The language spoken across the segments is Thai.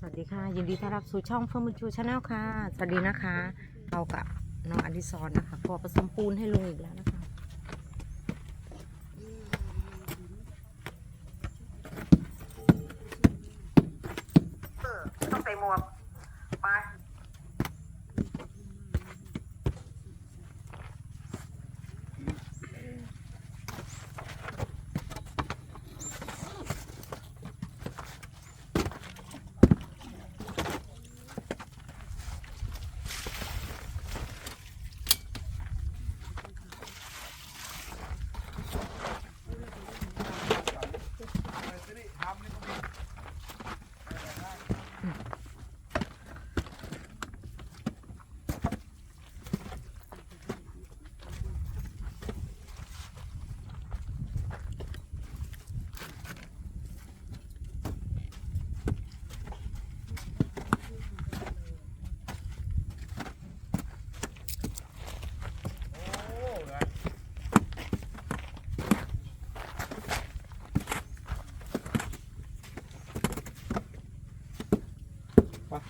สวัสดีค่ะ ยินดีต้อนรับสู่ช่องเฟิร์มจูชาแนลค่ะ สวัสดีนะคะ เรากับน้องอดิศรนะคะพอผสมปูนให้ลุงอีกแล้วนะคะ ต้องใส่หมวกไป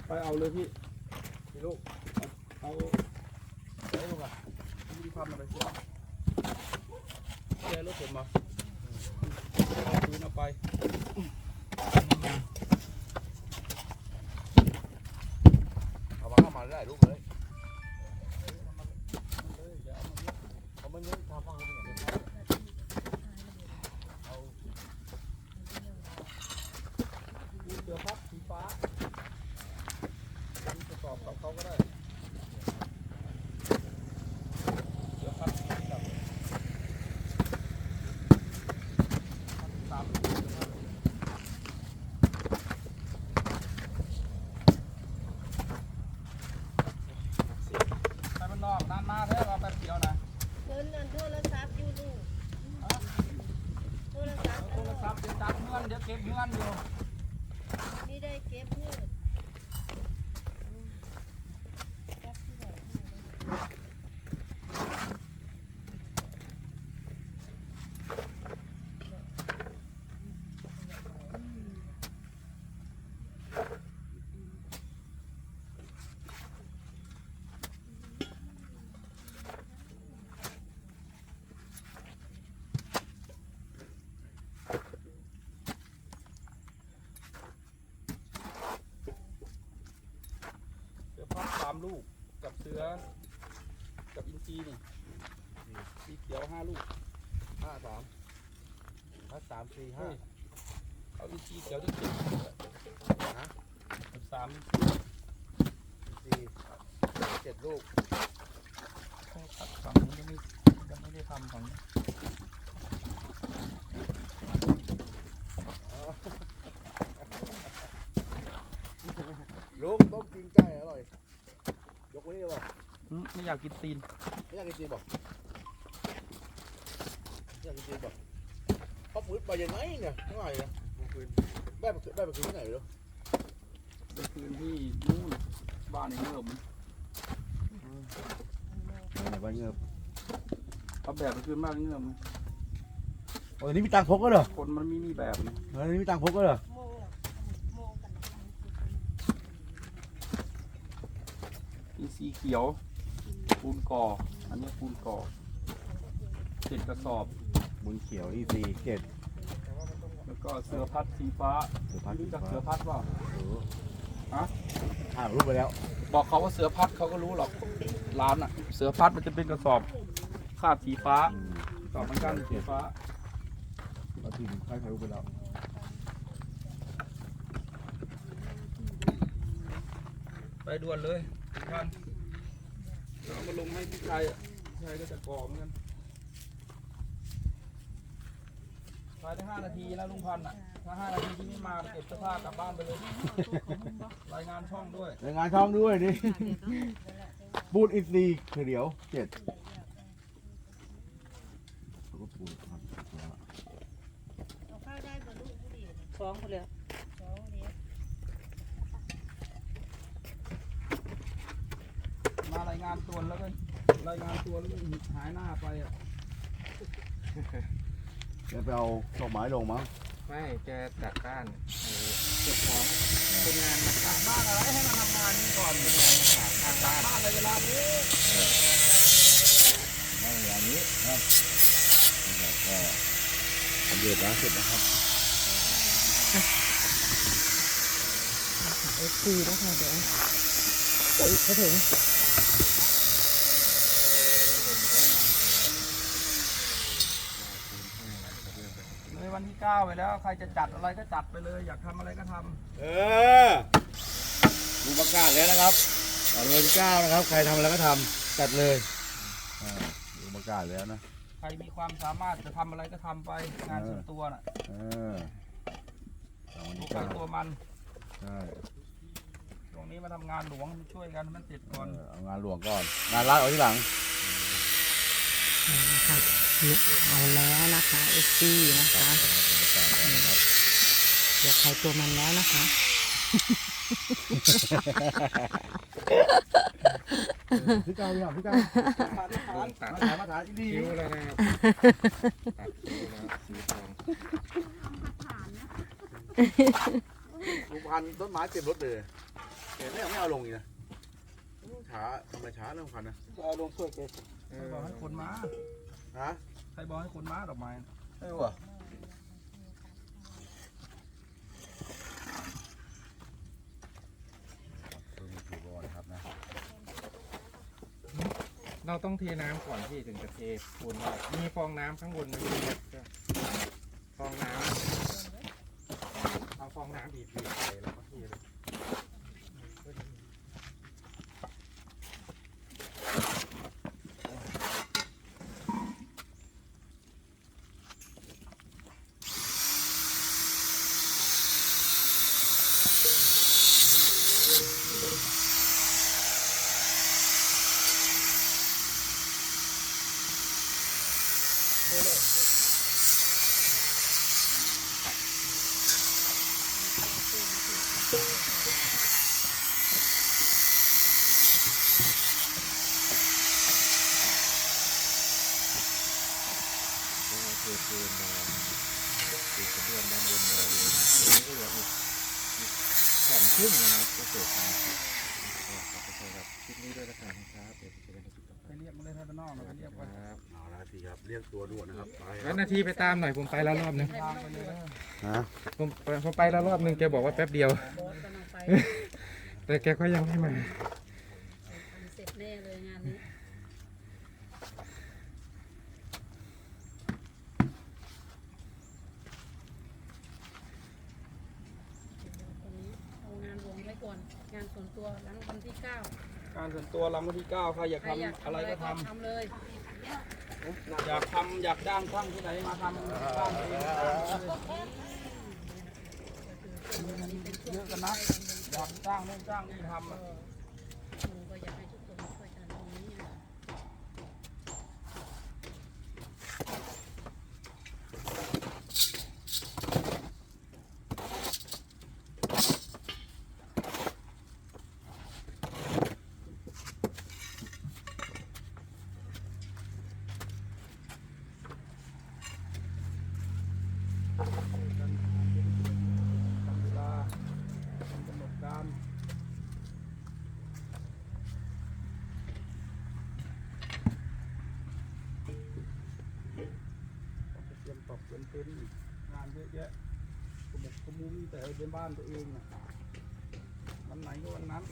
ไปเอาเลยพี่พี่ลูกเอาไหนลูกอะมีความอะไรเสียเสียรถผมมาเอาปืนเอาไปเอามาเข้ามาได้ลูกเลยเขาไม่เน้นทำฟังเขาเป็นอย่างนี้ เอาเสือพับสีฟ้าผมจะตอบกับเขาก็ได้เสือพับกับสามไปมันนอกนานมาแท้เราแป๊บเดียวนะ เงินนั่นโทรศัพท์อยู่ลูกโทรศัพท์ โทรศัพท์เดี๋ยวจับเงินเดี๋ยวเก็บเงินอยู่ นี่ได้เก็บเงิน เสือพับสาม ลูก กับเสือ กับอินทรีนี่สีเขียวห้าลูกห้าสามห้าสามสี่ห้าเอาอินทรีเขียวที่เจ็ดฮะสามสี่เจ็ดลูก ฝั่งนี้ยังไม่ยังไม่ได้ทำฝั่งนี้ ลูกต้มกินไก่อร่อย ยกไว้นี่บอก อืมไม่อยากกินตีนไม่อยากกินจีนบอกไม่อยากกินจีนบอกเขาปืนไปยังไงเนี่ยไม่ไหวนะปืนได้ไปได้ไปคืนที่ไหนไม่รู้ไปคืนที่นู่นบ้านในเมืองไหนบ้านเงือบเอาแบบไปคืนบ้านในเมืองโอ้ยนี่มีตังค์พกก็เหรอคนมันไม่มีแบบนะเออนี่มีตังค์พกก็เหรอโมงโมงกันอินทรีเขียว ปูนก่อ อันนี้ปูนก่อเจ็ดกระสอบ บุญเขียวอีสี่เจ็ดแล้วก็เสือพัดสีฟ้าเสือพัดสีรู้จักฟ้าเสือพัดเปล่าถ่ายรูปไปแล้ว บอกเขาว่าเสือพัดเขาก็รู้หรอกร้านอะ เสือพัดมันจะเป็นกระสอบคาดสีฟ้าตอบเหมือนกันสีฟ้าเราทีมถ่ายรูปไปแล้วไปด่วนเลยทุกท่าน เรามาลงให้พี่ชายอะพี่ชายก็จะก่อเหมือนกันภายในห้านาทีนะลุงพันธ์อะ ถ้าห้านาทีที่ไม่มาเก็บเสื้อผ้ากลับบ้านไปเลย รายงานช่องด้วย รายงานช่องด้วยนี่บูดอีสี่คือเดี๋ยวเจ็ดแล้วก็ปูนครับเอาเข้าได้บ่ลูกผู้เดียวสองคนเลย สองเดียว มารายงานตัวแล้วก็รายงานตัวแล้วก็หายหน้าไปอะจะไปเอาดอกไม้ลงมั้งไม่แกจัดบ้านเออเจ้าของคนงานมาทอนเป็นงานหาทางบ้านบ้านอะไรเวลานี้ไม่อย่างนี้นะนะครับก็สำเร็จแล้วเสร็จนะครับเอฟซีนะคะเดี๋ยวโอ้ยจะถึง เลย วันที่เก้าไปแล้ว ใครจะจัดอะไรก็จัดไปเลย อยากทำอะไรก็ทำเออดูประกาศแล้วนะครับตอนวันที่เก้านะครับ ใครทำอะไรก็ทำจัดเลยอ่าดูประกาศแล้วนะ ใครมีความสามารถจะทำอะไรก็ทำไปงานส่วนตัวน่ะเออตอนวันตัวที่ใครเก้าตัวมันใช่ตรงนี้มาทำงานหลวงช่วยกันให้มันเสร็จเอก่อนอเอางานหลวงก่อน งานรัฐเอาที่หลังนะคะ เนี่ยเอาแล้วนะคะเอฟซีนะคะประกาศแล้วนะครับเดี๋ยวใครตัวมันแล้วนะคะพี่เก้าพี่เก้าพี่เก้าฐานฐานมาถ่ายมาถ่ายที่ดีคิ้วแล้วนะครับตัดคิ้วแล้วสีทองลุงพันธุ์ต้นไม้เต็มรถเลยเห็นไหมยังไม่เอาลงอีกนะช้าทำไมช้าเรื่องพันธุ์นะเอาลงช่วยเกใครบอกให้คนมาฮะใค รบอกให้คนมาดอกไม้ไม่รู้อะเราต้องเทน้ำก่อนที่ถึงจะเทปูนได้มีฟองน้ำข้างบนไหมพี่ฟองน้ำเอาฟองน้ำบีบๆใส่แล้วก็เทเลย เทปูนมาเทกระเบื้องด้านบนเลยนี่ก็เหลืออีกแผ่นครึ่งนะครับก็เสร็จนะครับขอบคุณครับคลิปนี้ด้วยนะครับครับเดี๋ยวจะเป็นคลิปต่อไปเรียกมาเลยท่านนอกไปเรียกไปครับเอาละทีครับเรียกตัวด่วนนะครับไปคแล้รัวนาทีไปตามหน่อยผมไปแล้วรอบนึงทางไปเลยนะฮะผมผมไปแล้วรอบนึงแกบอกว่าแป๊บเดียวบอสกำลังไปแต่แกก็ยังไม่มา เสร็จแน่เลยงานนี้คนนี้เอางานหลวงไว้ก่อน งานส่วน ตัวหลังวันที่เก้าการส่วนตัวหลังวันที่เก้าใครอยากใครอยากทำทำอะไรอะไรก็ก็ทำ ทำเลย อยากทำอยากจ้างช่างที่ไหนมาทำบ้านเองเยอะกันนะอยากจ้างนู่นจ้างนี่ทำอะ หนูก็อยากให้ทุกคนช่วยกันตรงนี้นะ ทำเวลาทำกำหนดการ เตรียมตกเตรียมเต็นท์อีกงานเยอะแยะขมุกขมุมแต่เป็นบ้านตัวเองนะวันไหนก็วันนั้น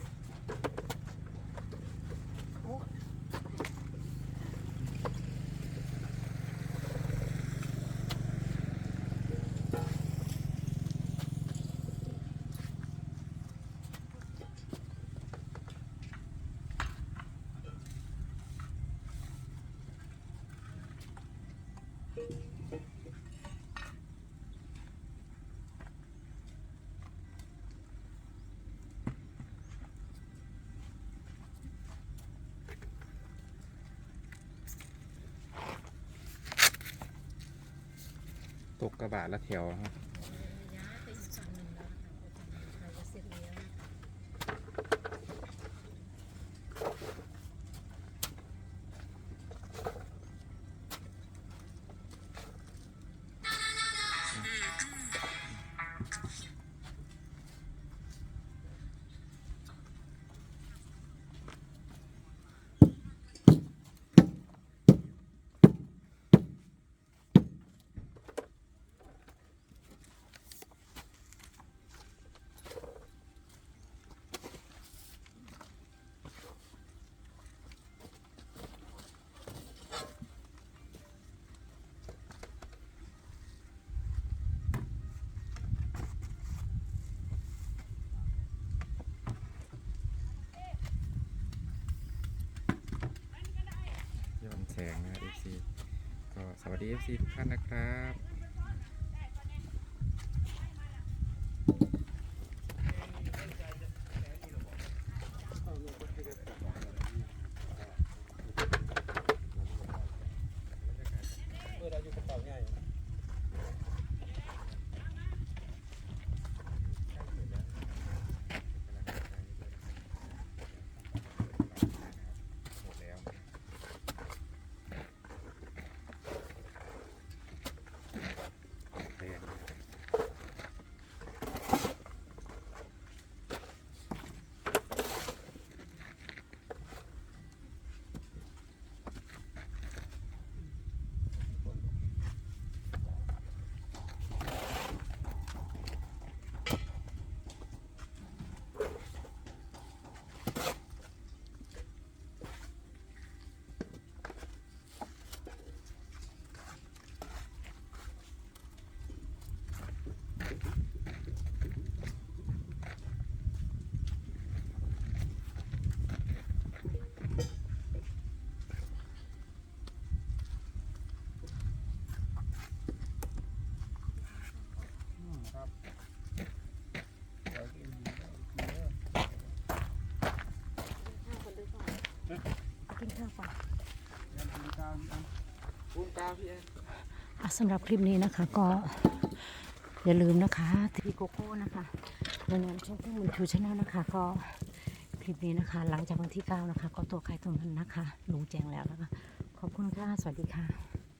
ตกกระบะละแถวครับ วัสดี FC ทุกท่านนะครับ เพื่อเราอยู่กระเป๋าใหญ่ หมดแล้วแพง ครับเดี๋ยวกินเนื้อ กินข้าวก่อน ยันปูนกาวพี่อันปูนกาวพี่แอน อะ สำหรับคลิปนี้นะคะก็อย่าลืมนะคะทีโกโก้นะคะในนามช่องเพื่อนบุญชูชาแนลนะคะก็คลิปนี้นะคะ หลังจากวันที่เก้านะคะ ก็ตัวใครตัวมันนะคะลุงแจ้งแล้วนะคะ ขอบคุณค่ะ สวัสดีค่ะ